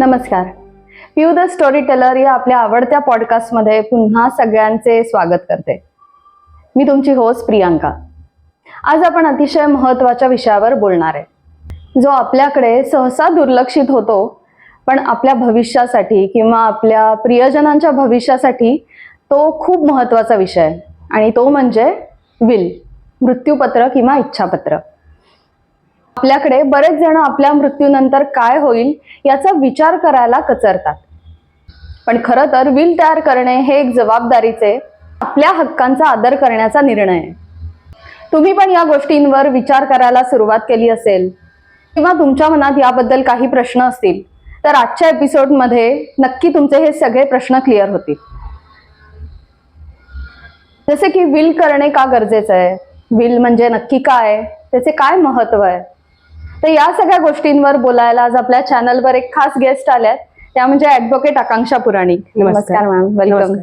नमस्कार. You the story teller या आपल्या आवडत्या पॉडकास्टमध्ये पुन्हा सगळ्यांचे स्वागत करते. मी तुमची होस्ट प्रियांका. आज आपण अतिशय महत्त्वाच्या विषयावर बोलणार आहे. जो आपल्याकडे सहसा दुर्लक्षित होतो पण आपल्या भविष्यासाठी किंवा आपल्या प्रियजनांच्या भविष्यासाठी तो खूप महत्त्वाचा विषय आहे. आणि तो म्हणजे विल मृत्यूपत्र किंवा इच्छापत्र. आपल्याकडे बरेच जण आपल्या मृत्यूनंतर काय होईल याचा विचार करायला कचरतात. पण खरं तर विल तयार करणे हे एक जबाबदारीचे आपल्या हक्कांचा आदर करण्याचा निर्णय आहे. तुम्ही पण या गोष्टींवर विचार करायला सुरुवात केली असेल किंवा तुमच्या मनात याबद्दल काही प्रश्न असतील तर आजच्या एपिसोडमध्ये नक्की तुमचे हे सगळे प्रश्न क्लिअर होतील. जसे की विल करणे का गरजेचं आहे? विल म्हणजे नक्की काय? त्याचे काय महत्त्व आहे? तर या सगळ्या गोष्टींवर बोलायला आज आपल्या चॅनलवर एक खास गेस्ट आल्यात. त्या म्हणजे ऍडव्होकेट आकांक्षा पुराणिक. नमस्कार. Ma'am welcome.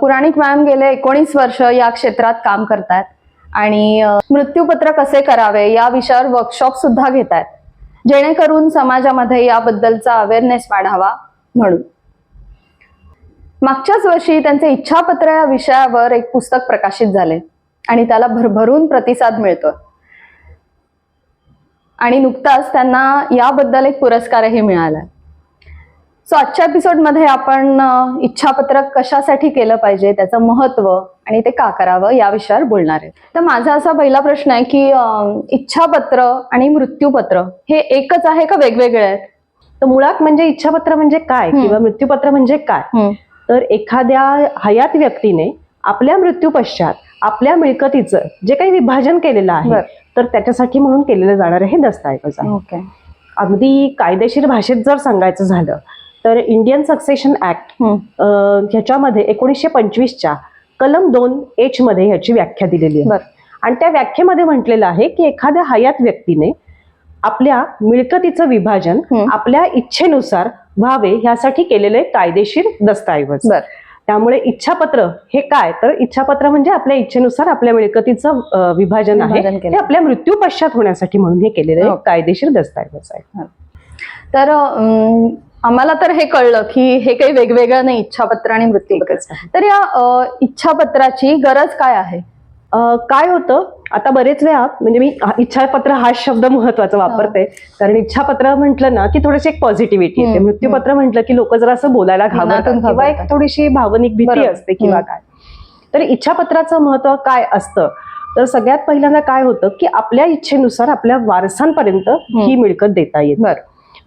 पुराणिक मॅम गेले एकोणीस वर्ष या क्षेत्रात काम करतात. आणि मृत्यूपत्र कसे करावे या विषयावर वर्कशॉप सुद्धा घेत आहेत जेणेकरून समाजामध्ये याबद्दलचा अवेअरनेस वाढावा म्हणून. मागच्याच वर्षी त्यांचे इच्छापत्र या विषयावर एक पुस्तक प्रकाशित झाले. आणि त्याला भरभरून प्रतिसाद मिळतोय. आणि नुकताच त्यांना याबद्दल एक पुरस्कारही मिळाला सो आजच्या एपिसोडमध्ये आपण इच्छापत्रक कशासाठी केलं पाहिजे त्याचं महत्त्व आणि ते का करावं या विषयावर बोलणार आहे. तर माझा असा पहिला प्रश्न आहे की इच्छापत्र आणि मृत्यूपत्र हे एकच आहे का वेगवेगळे आहेत? तर मुळात म्हणजे इच्छापत्र म्हणजे काय. किंवा मृत्यूपत्र म्हणजे काय? तर एखाद्या हयात व्यक्तीने आपल्या मृत्यू पश्चात आपल्या मिळकतीचं जे काही विभाजन केलेलं आहे. तर त्याच्यासाठी म्हणून केलेलं जाणारं हे दस्तऐवज आहे. ओके. अगदी कायदेशीर भाषेत जर सांगायचं झालं तर इंडियन सक्सेशन ऍक्ट ह्याच्यामध्ये एकोणीसशे पंचवीसच्या कलम दोन एच मध्ये ह्याची व्याख्या दिलेली आहे. आणि त्या व्याख्येमध्ये म्हटलेलं आहे की एखाद्या हयात व्यक्तीने आपल्या मिळकतीचं विभाजन. आपल्या इच्छेनुसार व्हावे ह्यासाठी केलेले कायदेशीर दस्तऐवज. त्यामुळे इच्छापत्र हे काय? तर इच्छापत्र म्हणजे आपल्या इच्छेनुसार आपल्या मिळकतीचं विभाजन आहे. ते आपल्या मृत्यू पश्चात होण्यासाठी म्हणून हे केलेले हो. कायदेशीर दस्तऐवज आहे. तर आम्हाला तर हे कळलं की हे काही वेगवेगळं नाही इच्छापत्र आणि आहे. तर या इच्छापत्राची गरज काय आहे? काय होतं? आता बरेच वेळा म्हणजे मी इच्छापत्र हा शब्द महत्त्वाचा वापरते. कारण इच्छापत्र म्हटलं ना की थोडीशी एक पॉझिटिव्हिटी येते. मृत्यूपत्र म्हटलं की लोक जरा असं बोलायला घाबरतात किंवा एक. थोडीशी भावनिक भीती. असते किंवा. काय. तर इच्छापत्राचं महत्त्व काय असतं? तर सगळ्यात पहिल्यांदा काय होतं की आपल्या इच्छेनुसार आपल्या वारसांपर्यंत ही मिळकत देता येते.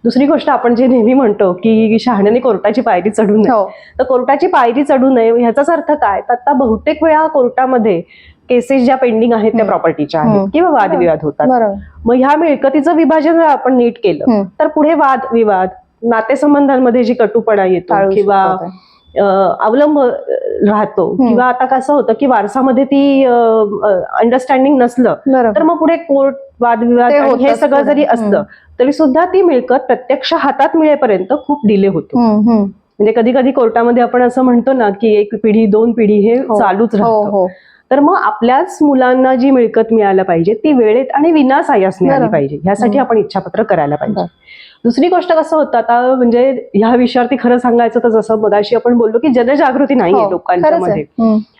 दुसरी गोष्ट आपण जे नेहमी म्हणतो की शहाण्याने कोर्टाची पायरी चढू नये. हो. तर कोर्टाची पायरी चढू नये ह्याचाच अर्थ काय? तर आता बहुतेक वेळा कोर्टामध्ये केसेस ज्या पेंडिंग आहेत त्या. प्रॉपर्टीच्या. आहेत किंवा वादविवाद होतात मग ह्या मिळकतीचं विभाजन जर आपण नीट केलं. तर पुढे वाद विवाद नातेसंबंधांमध्ये जी कटुपणा येतो किंवा अवलंब राहतो. किंवा आता कसं होतं की वारसामध्ये ती अंडरस्टँडिंग नसलं तर मग पुढे कोर्ट वादविवाद हे सगळं. जरी असलं. तरी सुद्धा ती मिळकत प्रत्यक्ष हातात मिळेपर्यंत खूप डिले होतो. म्हणजे कधी कधी कोर्टामध्ये आपण असं म्हणतो ना की एक पिढी दोन पिढी हे हो. चालूच हो राहतं हो तर मग आपल्याच मुलांना जी मिळकत मिळायला पाहिजे ती वेळेत आणि विनासायास मिळाली. पाहिजे ह्यासाठी. आपण इच्छापत्र करायला पाहिजे. दुसरी गोष्ट कसं होतं आता म्हणजे ह्या विषयावरती खरं सांगायचं तर जसं मगाशी आपण बोललो की जनजागृती नाहीये हो, लोकांच्या. मध्ये.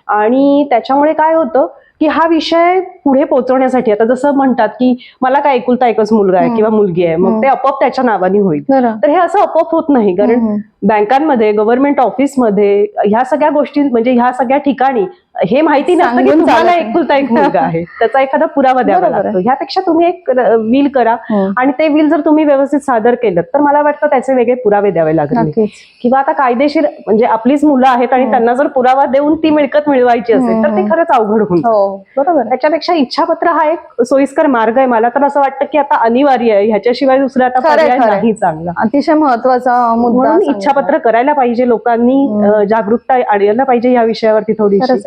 आणि त्याच्यामुळे काय होतं की हा विषय पुढे पोहोचवण्यासाठी आता जसं म्हणतात की मला काय एकुलता एकच मुलगा आहे. किंवा मुलगी आहे. मग ते आपोआप त्याच्या नावाने होईल तर हे असं आपोआप होत नाही कारण. बँकांमध्ये गव्हर्नमेंट ऑफिसमध्ये ह्या सगळ्या गोष्टी म्हणजे ह्या सगळ्या ठिकाणी हे माहिती नसतं की तुम्हाला नाही. एकुलता एक मुलगा आहे त्याचा एखादा पुरावा द्यावा. लागतो ह्यापेक्षा तुम्ही एक विल करा हम्म. आणि ते विल जर तुम्ही व्यवस्थित सादर केलं तर मला वाटतं त्याचे वेगळे पुरावे द्यावे लागले किंवा आता कायदेशीर म्हणजे आपलीच मुलं आहेत आणि हम्म. त्यांना जर पुरावा देऊन ती मिळकत मिळवायची असेल तर ते. खरंच अवघड जातं. हो बरोबर. त्याच्यापेक्षा इच्छापत्र हा एक सोयीस्कर मार्ग आहे मला तर असं वाटतं की आता अनिवार्य आहे ह्याच्याशिवाय दुसरा आता पर्याय. नाही चांगला अतिशय महत्त्वाचा म्हणून. इच्छापत्र करायला पाहिजे लोकांनी जागरूकता आणायला पाहिजे या विषयावरती थोडीशी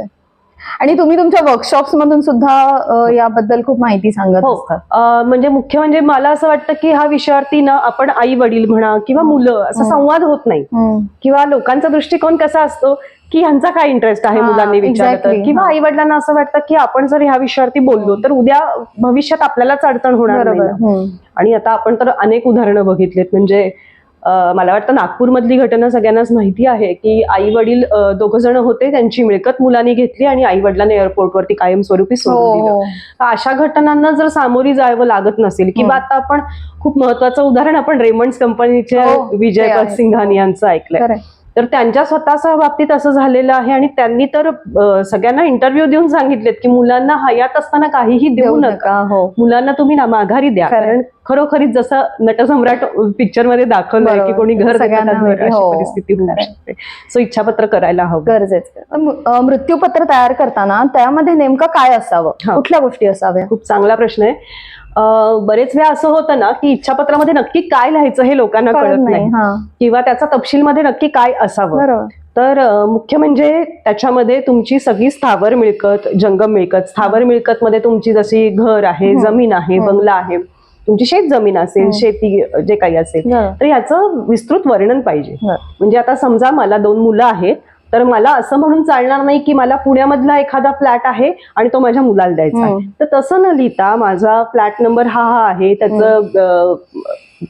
आणि तुम्ही तुमच्या वर्कशॉप्स मधून सुद्धा याबद्दल खूप माहिती सांगत हो. म्हणजे मुख्य म्हणजे मला असं वाटतं की हा विषयावरती ना आपण आई वडील म्हणा किंवा मुलं असा. संवाद होत नाही. किंवा लोकांचा दृष्टिकोन कसा असतो की ह्यांचा काय इंटरेस्ट आहे मुलांनी विचारलं तर? exactly, किंवा. आई वडिलांना असं वाटतं की आपण जर ह्या विषयावरती बोललो तर उद्या भविष्यात आपल्यालाच अडचण होणार. आणि आता आपण तर अनेक उदाहरणं बघितलीत. म्हणजे मला वाटतं नागपूरमधली घटना सगळ्यांनाच माहिती आहे की आई वडील दोघ जण होते त्यांची मिळकत मुलांनी घेतली आणि आई वडिलांनी एअरपोर्टवरती कायमस्वरूपी हो सोडून दिलं हो तर अशा घटनांना जर सामोरी जावं लागत नसेल किंवा आता आपण खूप महत्वाचं उदाहरण आपण रेमंड्स कंपनीच्या हो, विजय. सिंघानी यांचं ऐकलंय. तर त्यांच्या स्वतःच्या बाबतीत असं झालेलं आहे आणि त्यांनी तर सगळ्यांना इंटरव्ह्यू देऊन सांगितलेत की मुलांना हयात असताना काहीही देऊ नका हो मुलांना तुम्ही ना माघारी द्या. कारण खरोखरीच जसं नटसम्राट पिक्चरमध्ये दाखवलंय की. कोणी घर हो. परिस्थिती. शकते सो इच्छापत्र करायला हवं गरजेचं मृत्यूपत्र तयार करताना त्यामध्ये नेमकं काय असावं. कुठल्या गोष्टी असाव्या खूप चांगला प्रश्न आहे बरेच वेळा असं होतं ना की इच्छापत्रामध्ये नक्की काय लिहायचं हे लोकांना कळत नाही किंवा त्याचा तपशीलमध्ये नक्की काय असावं तर मुख्य म्हणजे त्याच्यामध्ये तुमची सगळी स्थावर मिळकत जंगम मिळकत स्थावर मिळकत मध्ये तुमची जशी घर आहे. जमीन आहे. बंगला आहे तुमची शेत जमीन असेल. शेती जे काही असेल. तर याचं विस्तृत वर्णन पाहिजे. म्हणजे आता समजा मला दोन मुलं आहेत तर मला असं म्हणून चालणार नाही की मला पुण्यामधला एखादा फ्लॅट आहे आणि तो माझ्या मुलाला द्यायचा आहे हम्म. तर तसं न लिहिता माझा फ्लॅट नंबर हा हा आहे त्याचं अ,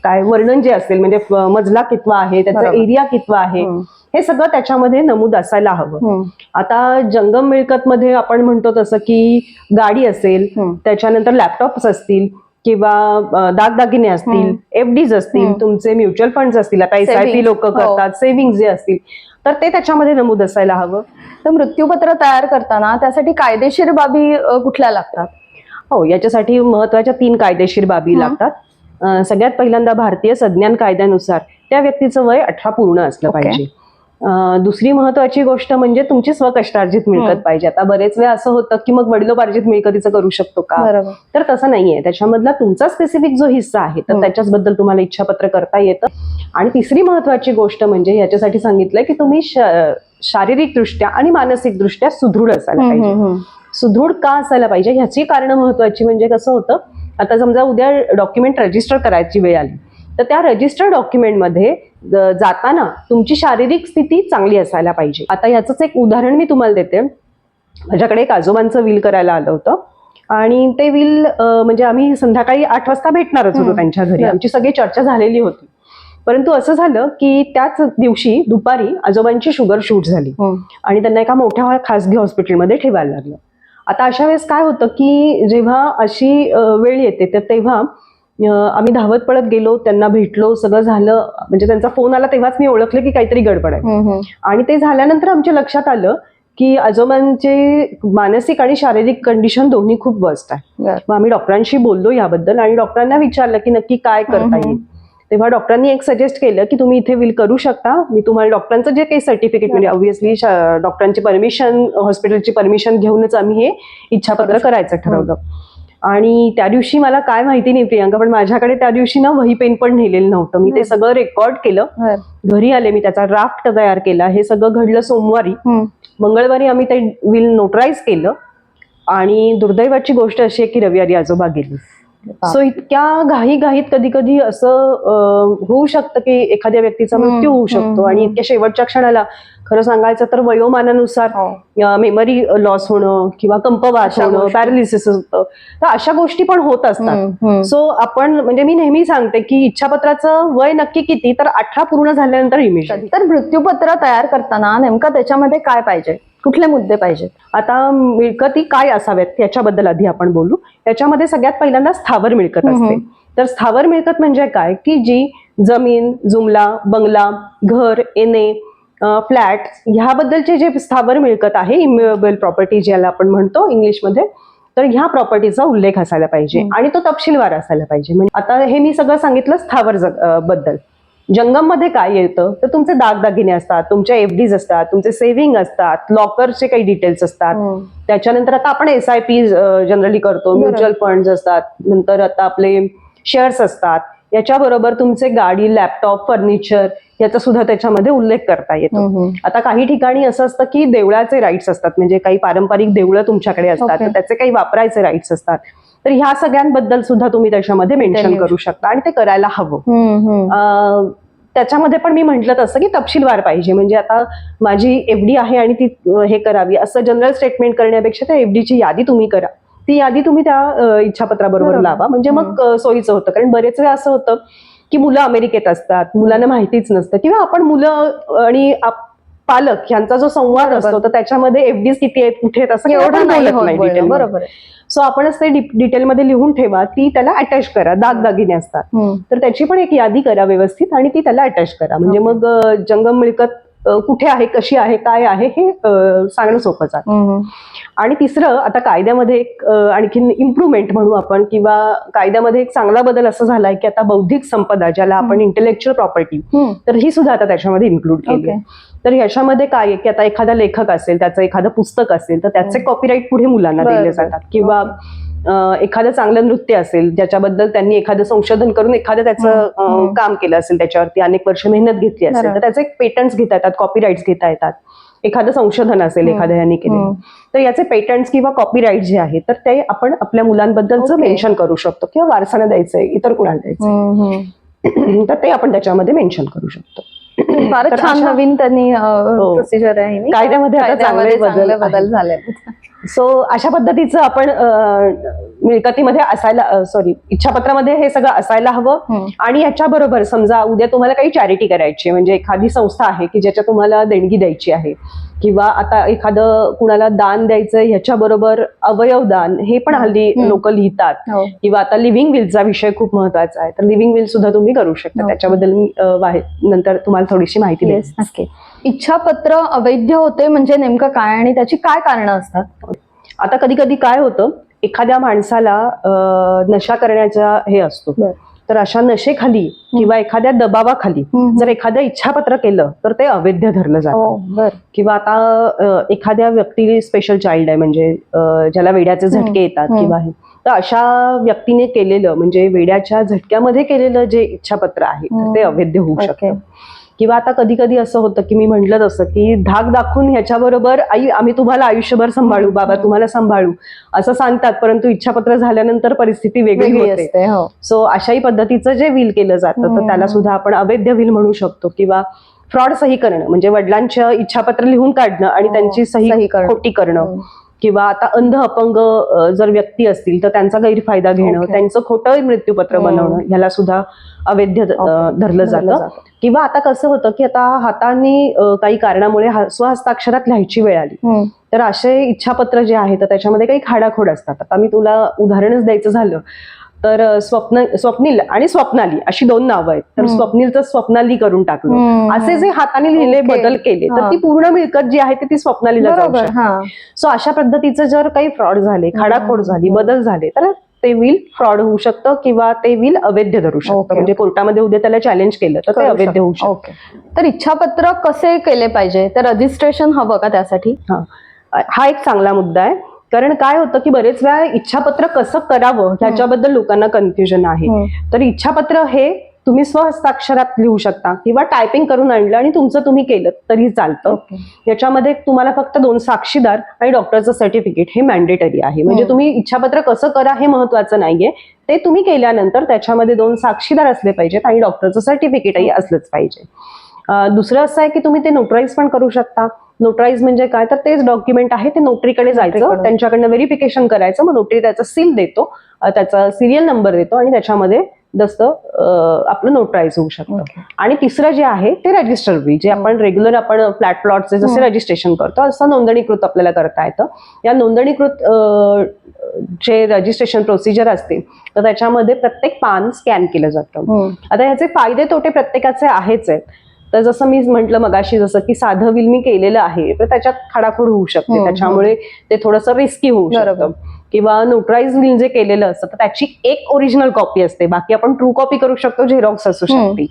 काय वर्णन जे असेल म्हणजे मजला कितवा आहे त्याचा. एरिया कितवा आहे हम्म. हे सगळं त्याच्यामध्ये नमूद असायला हवं. आता जंगम मिळकत मध्ये आपण म्हणतो तसं की गाडी असेल. त्याच्यानंतर लॅपटॉप्स असतील किंवा दागदागिने असतील. एफडीज असतील. तुमचे म्युच्युअल फंड्स असतील आता एस आय पी Savings. लोक हो. करतात सेव्हिंग जे असतील तर ते त्याच्यामध्ये नमूद असायला हवं तर मृत्यूपत्र तयार करताना त्यासाठी कायदेशीर बाबी कुठल्या लागतात हो याच्यासाठी महत्त्वाच्या तीन कायदेशीर बाबी. लागतात सगळ्यात पहिल्यांदा भारतीय संज्ञान कायद्यानुसार त्या व्यक्तीचं वय अठरा पूर्ण असलं. पाहिजे दुसरी महत्वाची गोष्ट म्हणजे तुमची स्वकष्टार्जित मिळकत. पाहिजे. आता बरेच वेळा असं होतं की मग वडिलोपार्जित मिळकतीचं करू शकतो का? तर तसं नाहीये. त्याच्यामधला तुमचा स्पेसिफिक जो हिस्सा आहे तर. त्याच्याचबद्दल तुम्हाला इच्छापत्र करता येतं. आणि तिसरी महत्वाची गोष्ट म्हणजे याच्यासाठी सांगितलंय की तुम्ही शारीरिकदृष्ट्या आणि मानसिकदृष्ट्या सुदृढ असायला पाहिजे. सुदृढ का असायला पाहिजे? ह्याची कारण महत्वाची म्हणजे कसं होतं? आता समजा उद्या डॉक्युमेंट रजिस्टर करायची वेळ आली तर त्या रजिस्टर डॉक्युमेंटमध्ये जाताना तुमची शारीरिक स्थिती चांगली असायला पाहिजे. आता याचंच एक उदाहरण मी तुम्हाला देते. माझ्याकडे एक आजोबांचं विल करायला आलं होतं. आणि ते विल म्हणजे आम्ही संध्याकाळी आठ वाजता भेटणारच होतो. त्यांच्या घरी. आमची सगळी चर्चा झालेली होती. परंतु असं झालं की त्याच दिवशी दुपारी आजोबांची शुगर शूट झाली. हम्म. आणि त्यांना एका मोठ्या खासगी हॉस्पिटलमध्ये ठेवायला लागलं. आता अशा वेळेस काय होतं की जेव्हा अशी वेळ येते तर तेव्हा आम्ही धावत पळत गेलो त्यांना भेटलो सगळं झालं. म्हणजे त्यांचा फोन आला तेव्हाच मी ओळखलं की काहीतरी गडबड आहे. आणि ते झाल्यानंतर आमच्या लक्षात आलं की आजोबांचे मानसिक आणि शारीरिक कंडिशन दोन्ही खूप वर्स्ट आहे. मग आम्ही डॉक्टरांशी बोललो याबद्दल आणि डॉक्टरांना विचारलं की नक्की काय करता. येईल. तेव्हा डॉक्टरांनी एक सजेस्ट केलं की तुम्ही इथे विल करू शकता. मी तुम्हाला डॉक्टरांचं जे काही सर्टिफिकेट म्हणजे ऑब्व्हियसली डॉक्टरांची परमिशन हॉस्पिटलची परमिशन घेऊनच आम्ही हे इच्छापत्र करायचं ठरवलं. आणि त्या दिवशी मला काय माहिती नाही प्रियांका पण माझ्याकडे त्या दिवशी ना वही पेन पण नेलेलं नव्हतं. मी ते. सगळं रेकॉर्ड केलं. घरी आले मी त्याचा ड्राफ्ट तयार केला. हे सगळं घडलं सोमवारी. मंगळवारी आम्ही ते विल नोटराईज केलं. आणि दुर्दैवाची गोष्ट अशी आहे की रविवारी आजोबा गेली. सो इतक्या घाई घाईत कधी कधी असं होऊ शकतं की एखाद्या व्यक्तीचा मृत्यू होऊ शकतो. आणि. इतक्या शेवटच्या क्षणाला खरं सांगायचं तर वयोमानानुसार हो. मेमरी लॉस होणं किंवा कंपवात अशा होणं. पॅरालिसिस होतं तर अशा गोष्टी पण होत असतात. सो आपण म्हणजे मी नेहमी सांगते की इच्छापत्राचं वय नक्की किती तर अठरा पूर्ण झाल्यानंतर इमेज तर मृत्यूपत्र तयार करताना नेमकं त्याच्यामध्ये काय पाहिजे कुठले मुद्दे पाहिजेत आता मिळकती काय असाव्यात याच्याबद्दल आधी आपण बोलू त्याच्यामध्ये सगळ्यात पहिल्यांदा स्थावर मिळकत. असते तर स्थावर मिळकत म्हणजे काय की जी जमीन जुमला बंगला घर येणे फ्लॅट ह्याबद्दलचे जे स्थावर मिळकत आहे इम्युएबल प्रॉपर्टी ज्याला आपण म्हणतो इंग्लिशमध्ये तर ह्या प्रॉपर्टीचा उल्लेख असायला पाहिजे. आणि तो तपशीलवार असायला पाहिजे. म्हणजे आता हे मी सगळं सांगितलं स्थावर बद्दल. जंगममध्ये काय येतं? तर तुमचे दागदागिने असतात तुमच्या एफडीज असतात तुमचे सेव्हिंग असतात लॉकरचे काही डिटेल्स असतात. हम्म. त्याच्यानंतर आता आपण एस आय पी जनरली करतो. म्युच्युअल फंड असतात. नंतर आता आपले शेअर्स असतात. याच्याबरोबर तुमचे गाडी लॅपटॉप फर्निचर याचा सुद्धा त्याच्यामध्ये उल्लेख करता येतो. आता काही ठिकाणी असं असतं की देवळाचे राईट्स असतात म्हणजे काही पारंपरिक देवळं तुमच्याकडे असतात. तर त्याचे काही वापरायचे राईट्स असतात. तर ह्या सगळ्यांबद्दल सुद्धा तुम्ही त्याच्यामध्ये मेन्शन करू शकता आणि ते करायला हवं. त्याच्यामध्ये पण मी म्हटलं तसं की तपशीलवार पाहिजे. म्हणजे आता माझी एफडी आहे आणि ती हे करावी. असं जनरल स्टेटमेंट करण्यापेक्षा त्या एफडीची यादी तुम्ही करा. ती यादी तुम्ही त्या इच्छापत्राबरोबर बरोबर. लावा. म्हणजे मग सोयीचं होतं. कारण बरेच वेळा असं होतं की मुलं अमेरिकेत असतात मुलांना माहितीच नसतं किंवा आपण मुलं आणि पालक यांचा जो संवाद. असतो तर त्याच्यामध्ये एफडीज किती आहेत कुठे आहेत असं एवढं आपण नाही. बरोबर. सो आपणच ते डिटेलमध्ये लिहून ठेवा ती त्याला अटॅच करा दागदागिने असतात. तर त्याची पण एक यादी करा व्यवस्थित आणि ती त्याला अटॅच करा म्हणजे. मग जंगम मिळकत कुठे आहे कशी आहे काय आहे हे सांगणं सोपं जातं हम्म. आणि तिसरं आता कायद्यामध्ये एक आणखीन इम्प्रुव्हमेंट म्हणू आपण किंवा कायद्यामध्ये एक चांगला बदल असं झालाय की आता बौद्धिक संपदा ज्याला आपण इंटेलेक्च्युअल प्रॉपर्टी. तर ही सुद्धा आता त्याच्यामध्ये इन्क्लूड केली आहे. तर याच्यामध्ये काय आहे की आता एखादा लेखक असेल त्याचं एखादं पुस्तक असेल तर त्याचे कॉपीराईट पुढे मुलांना दिले. जातात किंवा एखादं चांगलं नृत्य असेल ज्याच्याबद्दल त्यांनी एखादं संशोधन करून एखादं त्याचं. काम केलं असेल त्याच्यावरती अनेक वर्ष मेहनत घेतली असेल. तर त्याचे पेटंट्स घेता येतात कॉपीराईट्स घेता येतात एखादं संशोधन असेल एखाद्या यांनी हम्म. तर याचे पेटंट्स किंवा कॉपीराईट जे आहे तर ते आपण आपल्या मुलांबद्दलचं. मेन्शन करू शकतो किंवा वारसानं द्यायचंय इतर कुणाला द्यायचं हम्म, हम्म. तर ते आपण त्याच्यामध्ये मेन्शन करू शकतो फारच तर छान नवीन त्यांनी. प्रोसिजर आहे ही. कायद्यामध्ये आता कायद्यामध्ये बदल झाले सो अशा पद्धतीचं आपण मिळकतीमध्ये असायला सॉरी इच्छापत्रामध्ये हे सगळं असायला हवं. आणि याच्याबरोबर समजा उद्या तुम्हाला काही चॅरिटी करायची म्हणजे एखादी संस्था आहे की ज्याच्या तुम्हाला देणगी द्यायची आहे किंवा आता एखादं कुणाला दान द्यायचं ह्याच्याबरोबर अवयव दान हे पण हल्ली. लोक लिहितात हो. किंवा आता लिव्हिंग विलचा विषय खूप महत्त्वाचा आहे तर लिव्हिंग विल सुद्धा तुम्ही करू शकता Okay. त्याच्याबद्दल मी नंतर तुम्हाला थोडीशी माहिती नक्की इच्छापत्र अवैध होते म्हणजे नेमकं काय आणि त्याची काय कारण असतात आता कधी कधी काय होतं एखाद्या माणसाला नशा करण्याचा हे असतो. तर अशा नशेखाली किंवा एखाद्या दबावाखाली. जर एखादं इच्छापत्र केलं तर ते अवैध धरलं जातं हो किंवा आता एखाद्या व्यक्ती स्पेशल चाइल्ड आहे म्हणजे ज्याला वेड्याचे. झटके येतात. किंवा हे तर अशा व्यक्तीने केलेलं म्हणजे वेड्याच्या झटक्यामध्ये केलेलं जे इच्छापत्र आहे ते. अवैध होऊ. शकतं किंवा आता कधी कधी असं होतं की मी म्हटलं तसं की धाक दाखवून ह्याच्याबरोबर आई आम्ही तुम्हाला आयुष्यभर सांभाळू बाबा तुम्हाला सांभाळू असं सांगतात परंतु इच्छापत्र झाल्यानंतर परिस्थिती वेगळी असते हो सो अशाही पद्धतीचं जे विल केलं जातं तर. त्याला सुद्धा आपण अवैध विल म्हणू शकतो किंवा फ्रॉड सही करणं म्हणजे वडिलांच्या इच्छापत्र लिहून काढणं आणि हो, त्यांची सही. खोटी करणं हम्म. किंवा आता अंध अपंग जर व्यक्ती असतील तर त्यांचा गैरफायदा घेणं ओके. त्यांचं खोटं मृत्यूपत्र हम्म. बनवणं ह्याला सुद्धा अवैध. धरलं जातं किंवा आता कसं होतं की आता हाताने काही कारणामुळे हा- स्वहस्ताक्षरात लिहायची वेळ आली. तर असे इच्छापत्र जे आहे तर त्याच्यामध्ये काही खाडाखोड असतात आता मी तुला उदाहरणच द्यायचं झालं तर स्वप्न स्वप्नील आणि स्वप्नाली अशी दोन नावं आहेत तर. स्वप्नीलचं स्वप्नाली करून टाकलं. असे जे हाताने लिहिले. बदल केले तर. ती पूर्ण मिळकत जी आहे ती स्वप्नालीला जाऊ सो अशा पद्धतीचं जर काही फ्रॉड झाले खाडाखोड झाली. बदल झाले तर ते विल फ्रॉड होऊ शकतं किंवा ते विल अवैध धरू शकतं. म्हणजे कोर्टामध्ये उद्या त्याला चॅलेंज केलं तर ते अवैध. होऊ शकतं तर इच्छापत्र कसे केले पाहिजे तर रजिस्ट्रेशन हवं का त्यासाठी हा एक चांगला मुद्दा आहे कारण काय होतं की बरेच वेळा इच्छापत्र कसं करावं ह्याच्याबद्दल लोकांना कन्फ्युजन आहे. तर इच्छापत्र हे तुम्ही स्वहस्ताक्षरात लिहू शकता किंवा टायपिंग करून आणलं आणि तुमचं तुम्ही केलं तरी चालतं. याच्यामध्ये तुम्हाला फक्त दोन साक्षीदार आणि डॉक्टरचं सर्टिफिकेट हे मॅन्डेटरी आहे. म्हणजे. तुम्ही इच्छापत्र कसं करा हे महत्वाचं नाहीये. ते तुम्ही केल्यानंतर त्याच्यामध्ये दोन साक्षीदार असले पाहिजेत आणि डॉक्टरचं सर्टिफिकेटही असलंच पाहिजे. दुसरं असं आहे की तुम्ही ते नोटराईज पण करू शकता. नोटराईज म्हणजे काय? तर तेच डॉक्युमेंट आहे ते नोटरीकडे जायचं. त्यांच्याकडनं व्हेरिफिकेशन करायचं. मग नोटरी त्याचा सील देतो त्याचा सिरियल नंबर देतो आणि त्याच्यामध्ये दस्त अं, आपलं नोटराईज होऊ शकतं. आणि तिसरं जे आहे ते रजिस्टर बी जे आपण रेग्युलर आपण फ्लॅट प्लॉटचे जसे. रजिस्ट्रेशन करतो असं नोंदणीकृत आपल्याला करता येतं. या नोंदणीकृत जे रजिस्ट्रेशन प्रोसिजर असते तर त्याच्यामध्ये प्रत्येक पान स्कॅन केलं जातं. आता ह्याचे फायदे तोटे प्रत्येकाचे आहेच आहेत. तर जसं मी म्हटलं मगाशी जसं की साधं विल मी केलेलं आहे तर त्याच्यात खाडाखोड होऊ शकते. हम्म, त्याच्यामुळे ते थोडंसं रिस्की होऊ. शकतं. किंवा नोटराईज विल जे केलेलं असतं तर त्याची एक ओरिजिनल कॉपी असते. बाकी आपण ट्रू कॉपी करू शकतो झेरॉक्स असू हम्म. शकते.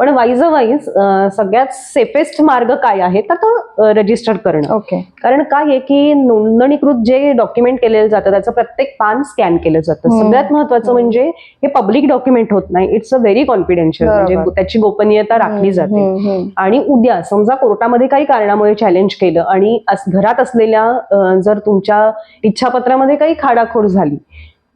पण वाईज वाईज सगळ्यात सेफेस्ट मार्ग काय आहे तर तो रजिस्टर करणं ओके कारण काय आहे की नोंदणीकृत जे डॉक्युमेंट केलेलं जातं त्याचं प्रत्येक पान स्कॅन केलं जातं. सगळ्यात महत्वाचं. म्हणजे हे पब्लिक डॉक्युमेंट होत नाही इट्स अ व्हेरी कॉन्फिडेन्शियल म्हणजे. त्याची गोपनीयता राखली जाते. आणि उद्या समजा कोर्टामध्ये काही कारणामुळे चॅलेंज केलं आणि घरात असलेल्या जर तुमच्या इच्छापत्रामध्ये काही खाडाखोड झाली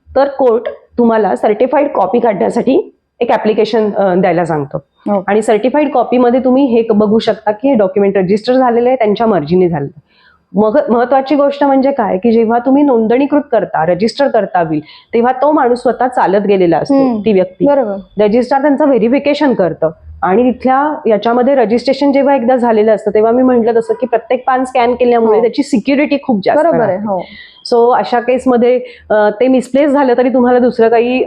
तर कोर्ट तुम्हाला सर्टिफाईड कॉपी काढण्यासाठी एक ऍप्लिकेशन द्यायला सांगतो हो. आणि सर्टिफाईड कॉपीमध्ये तुम्ही हे बघू शकता की हे डॉक्युमेंट रजिस्टर झालेले आहे त्यांच्या मर्जीने झालेलं आहे. मग महत्वाची गोष्ट म्हणजे काय की जेव्हा तुम्ही नोंदणीकृत करता रजिस्टर करता विल तेव्हा तो माणूस स्वतः चालत गेलेला असतो. ती व्यक्ती बरोबर रजिस्ट्रार त्यांचं व्हेरिफिकेशन करतं आणि तिथल्या याच्यामध्ये रजिस्ट्रेशन जेव्हा एकदा झालेलं असतं तेव्हा मी म्हटलं तसं की प्रत्येक पान स्कॅन केल्यामुळे हो. त्याची सिक्युरिटी खूप जास्त बरोबर. आहे हो सो अशा केसमध्ये ते मिसप्लेस झालं तरी तुम्हाला दुसरं काही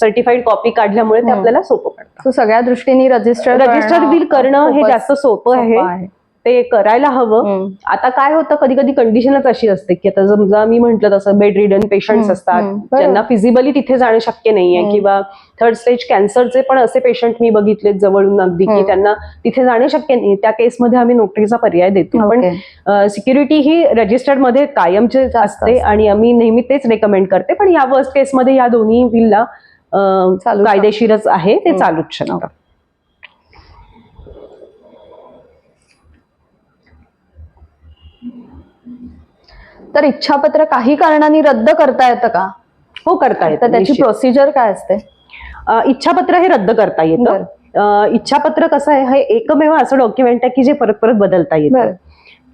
सर्टिफाईड कॉपी काढल्यामुळे ते. आपल्याला सोपं पडतं. सगळ्या दृष्टीने रजिस्टर रजिस्टर बिल करणं हे जास्त सोपं आहे. ते करायला हवं. आता काय होतं कधी कधी कंडिशनच अशी असते की आता समजा मी म्हंटल तसं बेड रिडन पेशंट्स हम्म, असतात. ज्यांना फिजिबली तिथे जाणं शक्य नाहीये. किंवा थर्ड स्टेज कॅन्सरचे पण असे पेशंट मी बघितले जवळून अगदी की. त्यांना तिथे जाणं शक्य नाही. त्या केसमध्ये आम्ही नोटरीचा पर्याय देतो. पण सिक्युरिटी ही रजिस्टर्डमध्ये कायमचे असते. आणि आम्ही नेहमी तेच रेकमेंड करते. पण या वर्स्ट केसमध्ये या दोन्ही बिलला कायदेशीरच आहे ते हम्म. चालूच शकतं. तर इच्छापत्र काही कारणाने रद्द करता येतं का? हो करता येतं त्याची. प्रोसिजर काय असते? इच्छापत्र हे रद्द करता येतं. इच्छापत्र कसं आहे हे एकमेव असं डॉक्युमेंट आहे की जे परत परत बदलता येतं.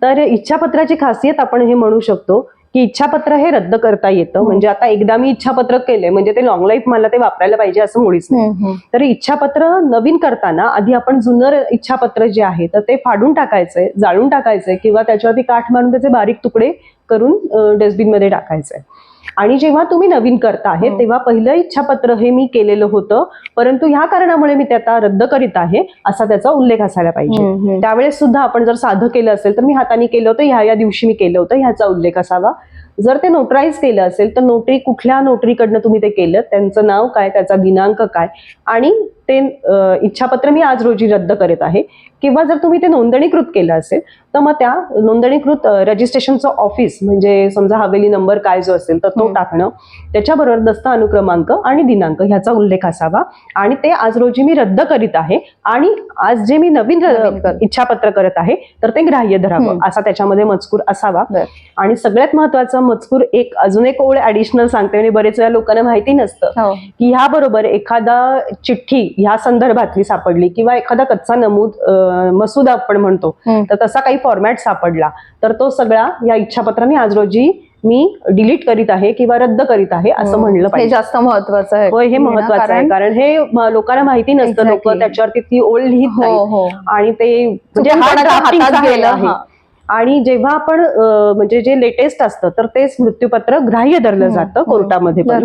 तर इच्छापत्राची खासियत आपण हे म्हणू शकतो की इच्छापत्र हे रद्द करता येतं. हम्म. म्हणजे आता एकदा मी इच्छापत्र केले म्हणजे ते लॉंग लाईफ मला ते वापरायला पाहिजे असं मुळीच नाही. तर इच्छापत्र नवीन करताना आधी आपण जुनं इच्छापत्र जे आहे तर ते फाडून टाकायचंय जाळून टाकायचंय किंवा त्याच्यावरती काठ मारून त्याचे बारीक तुकडे करून डस्टबिनमध्ये टाकायचंय. आणि जेव्हा तुम्ही नवीन करता आहे हं. तेव्हा पहिलं इच्छापत्र हे मी केलेलं होतं. परंतु ह्या कारणामुळे मी ते आता रद्द करीत आहे असा त्याचा उल्लेख असायला पाहिजे. त्यावेळेस सुद्धा आपण जर साधं केलं असेल तर मी हाताने केलं होतं ह्या या दिवशी मी केलं होतं ह्याचा उल्लेख असावा. जर ते नोटराईज केलं असेल तर नोटरी कुठल्या नोटरीकडनं तुम्ही ते केलं? त्यांचं नाव काय? त्याचा दिनांक काय? आणि ते इच्छापत्र मी आज रोजी रद्द करत आहे किंवा जर तुम्ही ते नोंदणीकृत केलं असेल तर मग त्या नोंदणीकृत रजिस्ट्रेशनचं ऑफिस म्हणजे समजा हवेली नंबर काय जो असेल तर तो. टाकणं त्याच्याबरोबर दस्त अनुक्रमांक आणि दिनांक ह्याचा उल्लेख असावा आणि ते आज रोजी मी रद्द करीत आहे आणि आज जे मी नवीन. इच्छापत्र करत आहे तर ते ग्राह्य धरावं. असा त्याच्यामध्ये मजकूर असावा. आणि सगळ्यात महत्त्वाचा मजकूर एक अजून एक ओळ ऍडिशनल सांगते म्हणजे बरेच वेळा लोकांना माहिती नसतं हो की ह्या बरोबर एखादा चिठ्ठी ह्या संदर्भातली सापडली किंवा एखादा कच्चा नमूद मसुदा आपण म्हणतो. तर तसा काही फॉर्मॅट सापडला. तर तो सगळा या इच्छापत्राने आज रोजी मी डिलीट करीत आहे किंवा रद्द करीत आहे असं म्हणलं हे पाहिजे. जास्त महत्वाचं आहे. होय हे महत्वाचं आहे. कारण हे लोकांना माहिती नसतं लोक. त्याच्यावरती ती ओळ लिहित हो हो. आणि ते म्हणजे गेलं, आहे. आणि जेव्हा आपण म्हणजे जे लेटेस्ट असतं तर तेच मृत्यूपत्र ग्राह्य धरलं जातं. कोर्टामध्ये पण.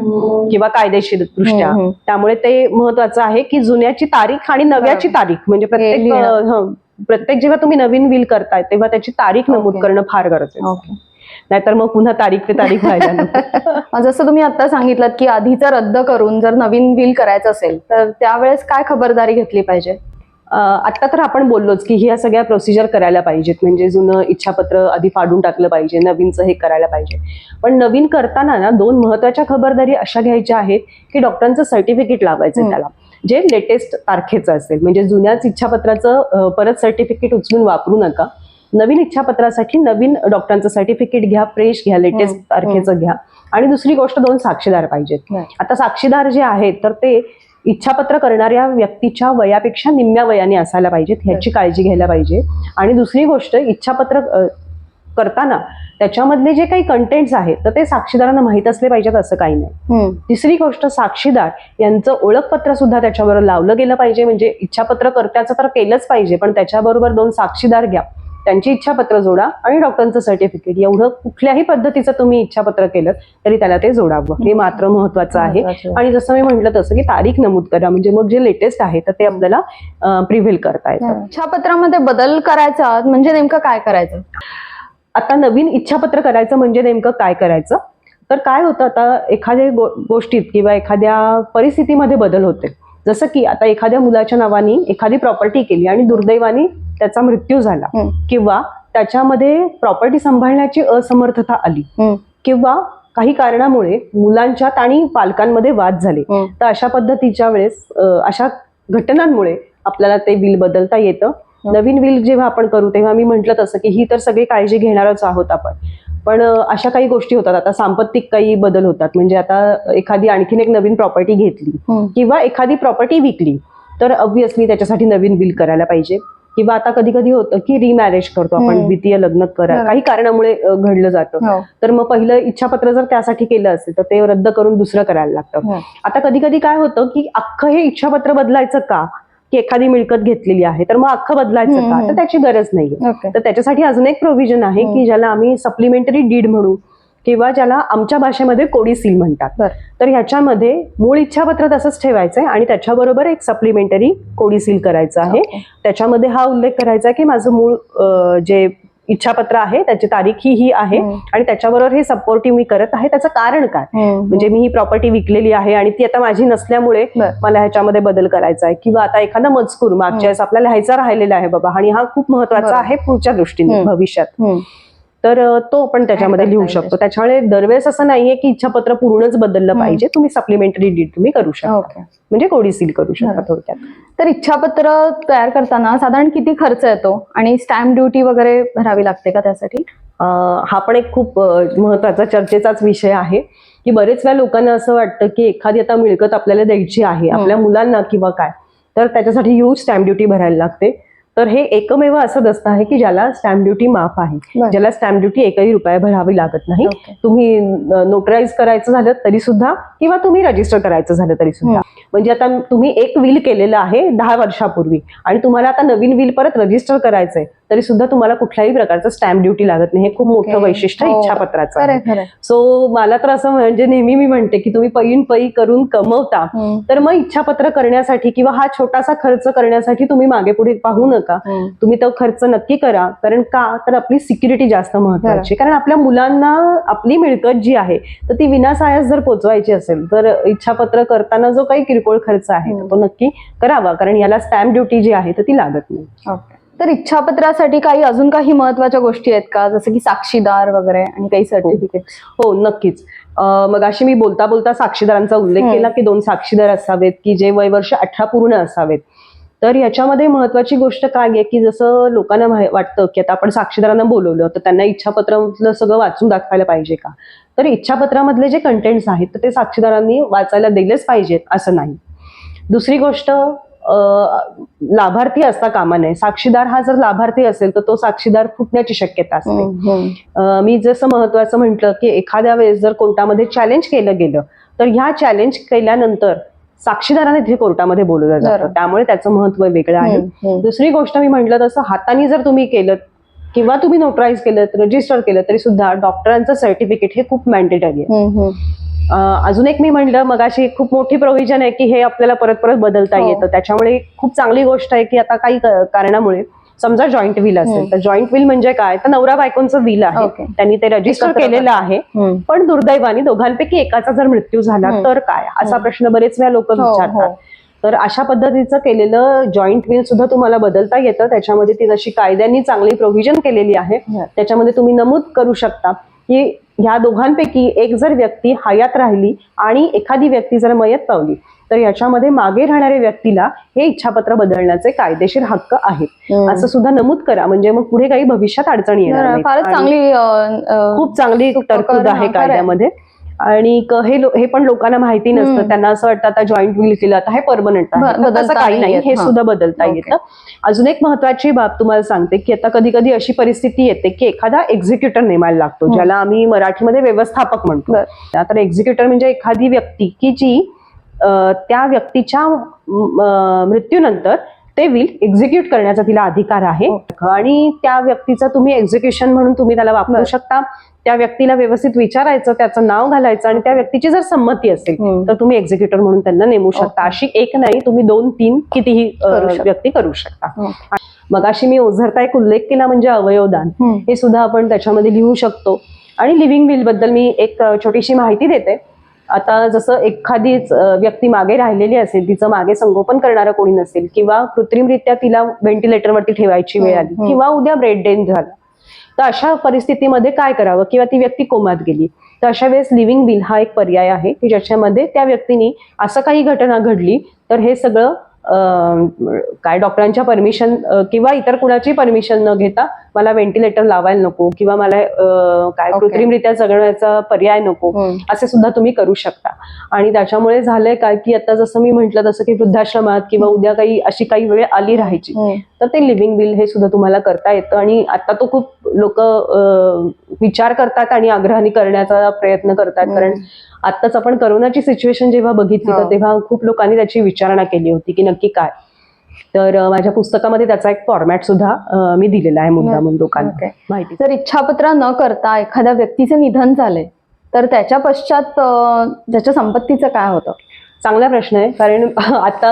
किंवा कायदेशीर दृष्ट्या. त्यामुळे ते महत्वाचं आहे की जुन्याची तारीख आणि नव्याची. तारीख म्हणजे प्रत्येक प्रत्येक जेव्हा तुम्ही नवीन विल करताय तेव्हा त्याची तारीख नमूद. करणं फार गरजेचं नाहीतर मग पुन्हा तारीख ते तारीख व्हायला जसं तुम्ही आता सांगितलं की आधीचं रद्द करून जर नवीन बिल करायचं असेल तर त्यावेळेस काय खबरदारी घेतली पाहिजे अं, आता तर आपण बोललोच की ह्या सगळ्या प्रोसिजर करायला पाहिजेत. म्हणजे जुनं इच्छापत्र आधी फाडून टाकलं पाहिजे नवीनचं हे करायला पाहिजे. पण नवीन करताना ना दोन महत्त्वाच्या खबरदारी अशा घ्यायच्या आहेत की डॉक्टरांचं सर्टिफिकेट लावायचं. त्याला. जे लेटेस्ट तारखेचं असेल. म्हणजे जुन्याच इच्छापत्राचं परत सर्टिफिकेट उचलून वापरू नका. नवीन इच्छापत्रासाठी नवीन डॉक्टरांचं सर्टिफिकेट घ्या फ्रेश घ्या लेटेस्ट. तारखेचं घ्या. आणि दुसरी गोष्ट दोन साक्षीदार पाहिजेत. आता साक्षीदार जे आहेत तर ते इच्छापत्र करणाऱ्या व्यक्तीच्या वयापेक्षा निम्म्या वयाने असायला पाहिजेत ह्याची काळजी घ्यायला पाहिजे. आणि दुसरी गोष्ट इच्छापत्र करताना त्याच्यामधले जे काही कंटेंट्स आहेत तर ते साक्षीदारांना माहीत असले पाहिजेत असं काही नाही. तिसरी गोष्ट साक्षीदार यांचं ओळखपत्र सुद्धा त्याच्याबरोबर लावलं गेलं पाहिजे. म्हणजे इच्छापत्र कर्त्याचं तर केलंच पाहिजे पण त्याच्याबरोबर दोन साक्षीदार घ्या. त्यांची इच्छापत्र जोडा आणि डॉक्टरांचं सर्टिफिकेट. एवढं कुठल्याही पद्धतीचं तुम्ही इच्छापत्र केलं तरी त्याला ते जोडावं. हे मात्र महत्वाचं आहे. आणि जसं मी म्हटलं तसं की तारीख नमूद करा. म्हणजे मग जे लेटेस्ट आहे तर ते आपल्याला प्रिव्हेल करता येतं. इच्छापत्रामध्ये बदल करायचा म्हणजे नेमकं काय करायचं? आता नवीन इच्छापत्र करायचं म्हणजे नेमकं काय करायचं? तर काय होतं आता एखाद्या गोष्टीत किंवा एखाद्या परिस्थितीमध्ये बदल होते जसं की आता एखाद्या मुलाच्या नावाने एखादी प्रॉपर्टी केली आणि दुर्दैवाने त्याचा मृत्यू झाला. किंवा त्याच्यामध्ये प्रॉपर्टी सांभाळण्याची असमर्थता आली. किंवा काही कारणामुळे मुलांच्यात आणि पालकांमध्ये वाद झाले. तर अशा पद्धतीच्या वेळेस अशा घटनांमुळे आपल्याला ते बिल बदलता येतं. नवीन बिल जेव्हा आपण करू तेव्हा मी म्हटलं तसं की ही तर सगळी काळजी घेणारच आहोत आपण पण अशा काही गोष्टी होतात आता सांपत्तिक काही बदल होतात म्हणजे आता एखादी आणखीन एक नवीन प्रॉपर्टी घेतली हम्म. किंवा एखादी प्रॉपर्टी विकली तर ऑब्व्हियसली त्याच्यासाठी नवीन बिल करायला पाहिजे किंवा आता कधी कधी होतं की रिमॅरेज करतो आपण. द्वितीय लग्न करा. काही कारणामुळे घडलं जातं हो. तर मग पहिलं इच्छापत्र जर त्यासाठी केलं असेल तर ते रद्द करून दुसरं करायला लागतं हो. आता कधी कधी काय होतं की अख्खं हे इच्छापत्र बदलायचं का की एखादी मिळकत घेतलेली आहे तर मग अख्खं बदलायचं का. तर त्याची गरज नाहीये तर त्याच्यासाठी अजून एक प्रोव्हिजन आहे. की ज्याला आम्ही सप्लिमेंटरी डीड म्हणू किंवा ज्याला आमच्या भाषेमध्ये कोडी सील म्हणतात. तर ह्याच्यामध्ये मूळ इच्छापत्र तसंच ठेवायचं आहे आणि त्याच्याबरोबर एक सप्लिमेंटरी कोडी सील करायचं आहे. त्याच्यामध्ये हा उल्लेख करायचा आहे की माझं मूळ जे इच्छापत्र आहे त्याची तारीख ही ही आहे. आणि त्याच्याबरोबर हे सपोर्टिव्ह मी करत आहे त्याचं कारण काय. म्हणजे मी ही प्रॉपर्टी विकलेली आहे आणि ती आता माझी नसल्यामुळे. मला ह्याच्यामध्ये बदल करायचा आहे किंवा आता एखादा मजकूर मागच्या वेळेस आपल्याला लिहायचा राहिलेला आहे बाबा आणि हा खूप महत्त्वाचा. आहे पुढच्या दृष्टीने. भविष्यात. तर तो आपण त्याच्यामध्ये लिहू शकतो. त्याच्यामुळे दरवेळेस असं नाहीये की इच्छापत्र पूर्णच बदललं. पाहिजे. तुम्ही सप्लिमेंटरी डीड तुम्ही करू शकता. म्हणजे कोडी सील करू शकता. थोडक्यात. तर इच्छापत्र तयार करताना साधारण किती खर्च येतो? आणि स्टॅम्प ड्युटी वगैरे भरावी लागते का त्यासाठी? हा पण एक खूप महत्त्वाचा चर्चेचाच विषय आहे. की बरेच वेळा लोकांना असं वाटतं की एखादी आता मिळकत आपल्याला द्यायची आहे. आपल्या मुलांना किंवा काय तर त्याच्यासाठी ह्यूज स्टॅम्प ड्युटी भरायला लागते. तर हे एकमेव असं दस्त आहे की ज्याला स्टॅम्प ड्युटी माफ आहे. ज्याला स्टॅम्प ड्युटी एकही रुपया भरावी लागत नाही. तुम्ही नोटराईज करायचं झालं तरी सुद्धा किंवा तुम्ही रजिस्टर करायचं झालं तरी सुद्धा म्हणजे आता तुम्ही एक विल केलेलं आहे दहा वर्षापूर्वी आणि तुम्हाला आता नवीन विल परत रजिस्टर करायचंय तरी सुद्धा तुम्हाला कुठल्याही प्रकारचं स्टॅम्प ड्युटी लागत नाही हे खूप मोठं. वैशिष्ट्य हो. इच्छापत्राचं सो मला तर असं म्हणजे नेहमी मी म्हणते की तुम्ही पैन पै करून कमवता. तर मग इच्छापत्र करण्यासाठी किंवा हा छोटासा खर्च करण्यासाठी तुम्ही मागे पुढे पाहू नका. तुम्ही तो खर्च नक्की करा कारण का तर आपली सिक्युरिटी जास्त महत्वाची कारण आपल्या मुलांना आपली मिळकत जी आहे तर ती विनासायास जर पोचवायची असेल तर इच्छापत्र करताना जो काही किरकोळ खर्च आहे तो नक्की करावा. कारण याला स्टॅम्प ड्युटी जी आहे तर ती लागत नाही. तर इच्छापत्रासाठी काही अजून काही महत्त्वाच्या गोष्टी आहेत का? जसं की साक्षीदार वगैरे आणि काही सर्टिफिकेट हो नक्कीच. मग अशी मी बोलता बोलता साक्षीदारांचा उल्लेख. केला की दोन साक्षीदार असावेत की जे वय वर्ष अठरा पूर्ण असावेत. तर याच्यामध्ये महत्वाची गोष्ट काय आहे की जसं लोकांना वाटतं की आता आपण साक्षीदारांना बोलवलं तर त्यांना इच्छापत्रातलं सगळं वाचून दाखवायला पाहिजे का? तर इच्छापत्रामधले जे कंटेंट्स आहेत तर ते साक्षीदारांनी वाचायला दिलेच पाहिजेत असं नाही. दुसरी गोष्ट लाभार्थी असता कामा नये. साक्षीदार हा जर लाभार्थी असेल तर तो साक्षीदार फुटण्याची शक्यता असते. मी जसं महत्वाचं म्हटलं की एखाद्या वेळेस जर कोर्टामध्ये चॅलेंज केलं गेलं तर ह्या चॅलेंज केल्यानंतर साक्षीदाराने तिथे कोर्टामध्ये बोलवलं जातं. त्यामुळे त्याचं महत्त्व वेगळं आहे. दुसरी गोष्ट मी म्हटलं तसं हाताने जर तुम्ही केलं किंवा तुम्ही नोटराईज केलं रजिस्टर केलं तरी सुद्धा डॉक्टरांचं सर्टिफिकेट हे खूप मॅन्डेटरी आहे अजून एक मी म्हणलं मगाशी खूप मोठी प्रोव्हिजन आहे की हे आपल्याला परत परत बदलता हो. येतं त्याच्यामुळे खूप चांगली गोष्ट आहे की आता काही कारणामुळे समजा जॉईंट विल असेल. तर जॉईंट विल म्हणजे काय तर नवरा बायकोंचं विल आहे. त्यांनी ते रजिस्टर केलेलं आहे. पण दुर्दैवाने दोघांपैकी एकाचा जर मृत्यू झाला. तर काय असा. प्रश्न बरेच वेळा लोक हो, विचारतात हो. तर अशा पद्धतीचं केलेलं जॉईंट विल सुद्धा तुम्हाला बदलता येतं त्याच्यामध्ये ती जशी कायद्यांनी चांगली प्रोव्हिजन केलेली आहे. त्याच्यामध्ये तुम्ही नमूद करू शकता की ह्या दोघांपैकी एक जर व्यक्ती हयात राहिली आणि एखादी व्यक्ती जर मयत पावली तर याच्यामध्ये मागे राहणाऱ्या व्यक्तीला हे इच्छापत्र बदलण्याचे कायदेशीर हक्क आहेत. असं सुद्धा नमूद करा म्हणजे मग पुढे काही भविष्यात अडचणी येणार. फारच चांगली खूप चांगली तरतूद आहे. कायद्यामध्ये आणि हे हे पण लोकांना माहिती नसतं. त्यांना असं वाटतं आता जॉईंट विल केलं आता हे परमनंट तसं काही नाही हे. सुद्धा बदलता. येतं अजून एक महत्वाची बाब तुम्हाला सांगते की आता कधी कधी अशी परिस्थिती येते की एखादा एक्झिक्युटर नेमायला लागतो. ज्याला आम्ही मराठीमध्ये व्यवस्थापक म्हणतो. तर एक्झिक्युटर म्हणजे एखादी व्यक्ती की जी त्या व्यक्तीच्या मृत्यूनंतर ते विल एक्झिक्यूट करण्याचा तिला अधिकार आहे आणि त्या व्यक्तीचं तुम्ही एक्झिक्युशन म्हणून तुम्ही त्याला वापरू. शकता त्या व्यक्तीला व्यवस्थित विचारायचं त्याचं नाव घालायचं आणि त्या व्यक्तीची जर संमती असेल. तर तुम्ही एक्झिक्युटर म्हणून त्यांना नेमू शकता ओके. अशी एक नाही तुम्ही दोन तीन कितीही शकता. व्यक्ती करू शकता ओके. मग अशी मी ओझरता एक उल्लेख केला म्हणजे अवयवदान. हे सुद्धा आपण त्याच्यामध्ये लिहू शकतो आणि लिव्हिंग विलबद्दल मी एक छोटीशी माहिती देते आता जसं एखादीच व्यक्ती मागे राहिलेली असेल तिचं मागे संगोपन करणारं कोणी नसेल किंवा कृत्रिमरित्या तिला व्हेंटिलेटरवरती ठेवायची वेळ आली. किंवा उद्या ब्रेड डेन झाला तर अशा परिस्थितीमध्ये काय करावं किंवा ती व्यक्ती कोमात गेली तर अशा वेळेस लिव्हिंग विल हा एक पर्याय आहे की ज्याच्यामध्ये त्या व्यक्तीने असं काही घटना घडली तर हे सगळं काय डॉक्टरांच्या परमिशन किंवा इतर कुणाची परमिशन न घेता मला व्हेंटिलेटर लावायला नको किंवा मला काय. कृत्रिमरित्या जगण्याचा पर्याय नको हम्म. असे सुद्धा तुम्ही करू शकता आणि त्याच्यामुळे झालंय काय की आता जसं मी म्हटलं तसं की वृद्धाश्रमात किंवा उद्या काही अशी काही वेळ आली राहायची हम्म. तर ते लिव्हिंग बिल हे सुद्धा तुम्हाला करता येतं आणि आता तो खूप लोक विचार करतात आणि आग्रहाने करण्याचा प्रयत्न करतात. कारण आत्ताच आपण करोनाची सिच्युएशन जेव्हा बघितली हो. तर तेव्हा खूप लोकांनी त्याची विचारणा केली होती की नक्की काय तर माझ्या पुस्तकामध्ये त्याचा एक फॉर्मॅट सुद्धा मी दिलेला आहे मुद्दामून लोकांना Okay. माहिती जर इच्छापत्र न करता एखाद्या व्यक्तीचे निधन झाले तर त्याच्या पश्चात त्याच्या संपत्तीचं काय होतं चांगला प्रश्न आहे कारण आता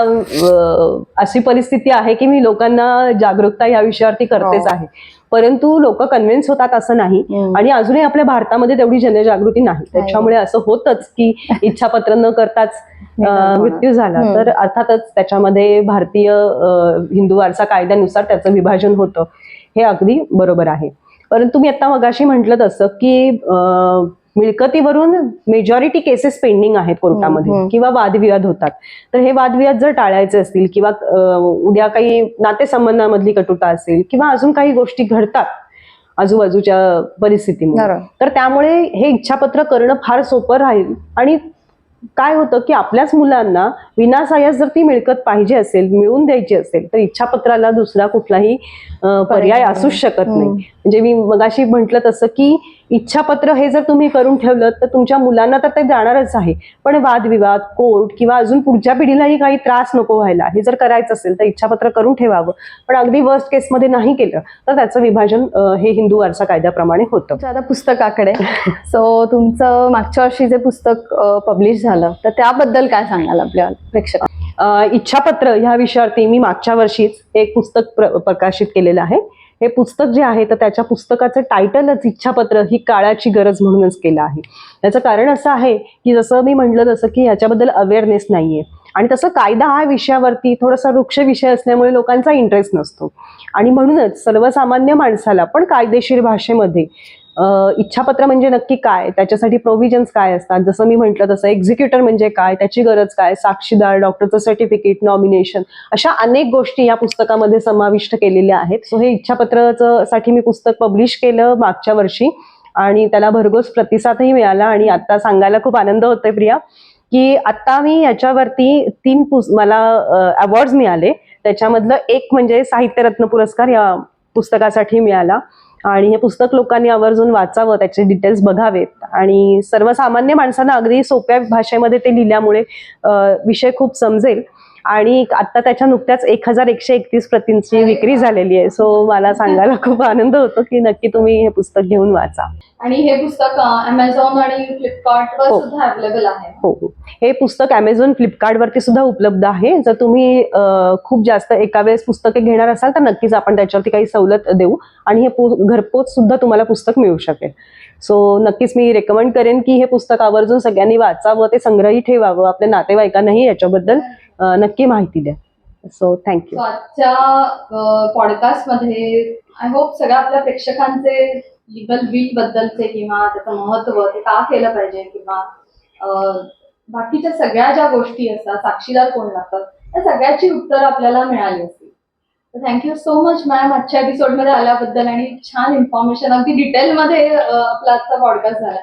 अशी परिस्थिती आहे की मी लोकांना जागरूकता या विषयावरती करतेच हो. आहे परंतु लोक कन्व्हिन्स होतात असं नाही. आणि अजूनही आपल्या भारतामध्ये तेवढी जनजागृती नाही त्याच्यामुळे असं होतच की इच्छापत्र न करताच. मृत्यू झाला. तर अर्थातच त्याच्यामध्ये भारतीय हिंदू वारसा कायद्यानुसार त्याचं विभाजन होतं हे अगदी बरोबर आहे परंतु मी आता मगाशी म्हटलं तसं की मिळकतीवरून मेजॉरिटी केसेस पेंडिंग आहेत कोर्टामध्ये. किंवा वादविवाद होतात तर हे वादविवाद जर टाळायचे असतील किंवा उद्या काही नातेसंबंधामधली कटुता असेल किंवा अजून काही गोष्टी घडतात आजूबाजूच्या परिस्थितीमुळे बरोबर. तर त्यामुळे हे इच्छापत्र करणं फार सोपं राहील आणि काय होतं की आपल्याच मुलांना विनासायास जर ती मिळकत पाहिजे असेल मिळवून द्यायची असेल तर इच्छापत्राला दुसरा कुठलाही पर्याय असूच शकत नाही. म्हणजे मी मगाशी म्हटलं तसं की इच्छापत्र हे जर तुम्ही करून ठेवलं तर तुमच्या मुलांना तर ते जाणारच आहे. पण वादविवाद कोर्ट किंवा अजून पुढच्या पिढीलाही काही त्रास नको व्हायला. हे जर करायचं असेल तर इच्छापत्र करून ठेवावं. पण अगदी वर्स्ट केसमध्ये नाही केलं तर त्याचं विभाजन हे हिंदू वारसा कायद्याप्रमाणे होतं. आता पुस्तकाकडे. सो तुमचं मागच्या वर्षी जे पुस्तक पब्लिश झालं तर त्याबद्दल काय सांगाल आपल्या प्रेक्षक? इच्छापत्र ह्या विषयावरती मी मागच्या वर्षीच एक पुस्तक प्र प्रकाशित केलेलं आहे. हे पुस्तक जे आहे तर त्याच्या पुस्तकाचं टायटलच इच्छापत्र ही काळाची गरज म्हणूनच केलं आहे. याचं कारण असं आहे की जसं मी म्हटलं तसं की ह्याच्याबद्दल अवेअरनेस नाहीये. आणि तसं कायदा हा विषयावरती थोडासा वृक्ष विषय असल्यामुळे लोकांचा इंटरेस्ट नसतो. आणि म्हणूनच सर्वसामान्य माणसाला पण कायदेशीर भाषेमध्ये इच्छापत्र म्हणजे नक्की काय? त्याच्यासाठी प्रोव्हिजन्स काय असतात? जसं मी म्हटलं तसं एक्झिक्युटर म्हणजे काय? त्याची गरज काय? साक्षीदार डॉक्टरचं सर्टिफिकेट नॉमिनेशन अशा अनेक गोष्टी या पुस्तकामध्ये समाविष्ट केलेल्या आहेत. सो हे इच्छापत्राचं साठी मी पुस्तक पब्लिश केलं मागच्या वर्षी आणि त्याला भरघोस प्रतिसादही मिळाला आणि आता सांगायला खूप आनंद होतोय प्रिया की आता मी याच्यावरती तीन पुस मला अवॉर्ड्स मिळाले. त्याच्यामधलं एक म्हणजे साहित्यरत्न पुरस्कार या पुस्तकासाठी मिळाला. आणि हे पुस्तक लोकांनी आवर्जून वाचावं त्याचे डिटेल्स बघावेत. आणि सर्वसामान्य माणसांना अगदी सोप्या भाषेमध्ये ते लिहिल्यामुळे विषय खूप समजेल. आणि आता त्याच्या नुकत्याच एक हजार एकशे एकतीस प्रतींची विक्री झालेली आहे. सो मला सांगायला खूप आनंद होतो की नक्की तुम्ही हे पुस्तक घेऊन वाचा. आणि हे पुस्तक अमेझॉन आणि फ्लिपकार्ट वर हो. सुद्धा अवेलेबल आहे. हो हो. हे पुस्तक अमेझॉन फ्लिपकार्टवरती सुद्धा उपलब्ध आहे. जर तुम्ही खूप जास्त एका वेळेस पुस्तके घेणार असाल तर नक्कीच आपण त्याच्यावरती काही सवलत देऊ आणि हे घरपोच सुद्धा तुम्हाला पुस्तक मिळू शकेल. सो नक्कीच मी रेकमेंड करेन की हे पुस्तक आवर्जून सगळ्यांनी वाचावं ते संग्रही ठेवावं. आपल्या नातेवाईकांनाही याच्याबद्दल नक्की माहिती द्या. सो थँक्यू आजच्या पॉडकास्टमध्ये आय होप सगळ्या आपल्या प्रेक्षकांचे लिगल बिल बद्दलचे किंवा त्याचं महत्त्व ते का केलं पाहिजे किंवा बाकीच्या सगळ्या ज्या गोष्टी असतात साक्षीदार कोण लागतात त्या सगळ्याची उत्तर आपल्याला मिळाली असतील. तर थँक्यू सो मच मॅम आजच्या एपिसोडमध्ये आल्याबद्दल आणि छान इन्फॉर्मेशन अगदी डिटेलमध्ये आपला आजचा पॉडकास्ट झाला.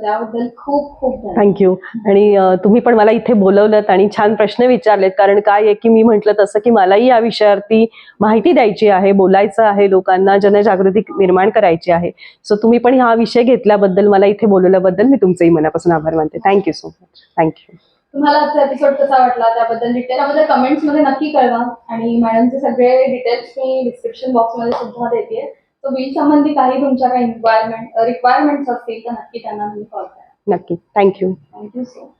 त्याबद्दल खूप खूप थँक्यू आणि तुम्ही पण मला इथे बोलवलं आणि छान प्रश्न विचारलेत. कारण काय आहे की मी म्हटलं तसं की मलाही या विषयावरती माहिती द्यायची आहे बोलायचं आहे लोकांना जनजागृती निर्माण करायची आहे. सो तुम्ही पण हा विषय घेतल्याबद्दल मला इथे बोलवल्याबद्दल मी तुमचंही मनापासून आभार मानते. थँक्यू सो मच थँक्यू तुम्हाला आजचा एपिसोड कसा वाटला? त्याबद्दल डिटेलमध्ये कमेंट्समध्ये नक्की कळवा. आणि मॅडमचे सगळे डिटेल्स मी डिस्क्रिप्शन बॉक्समध्ये सुद्धा देते. तो बिल संबंधी काही तुमच्या काही रिक्वायरमेंट रिक्वायरमेंट्स असतील तर नक्की त्यांना तुम्ही कॉल करा. नक्की. Thank you thank you so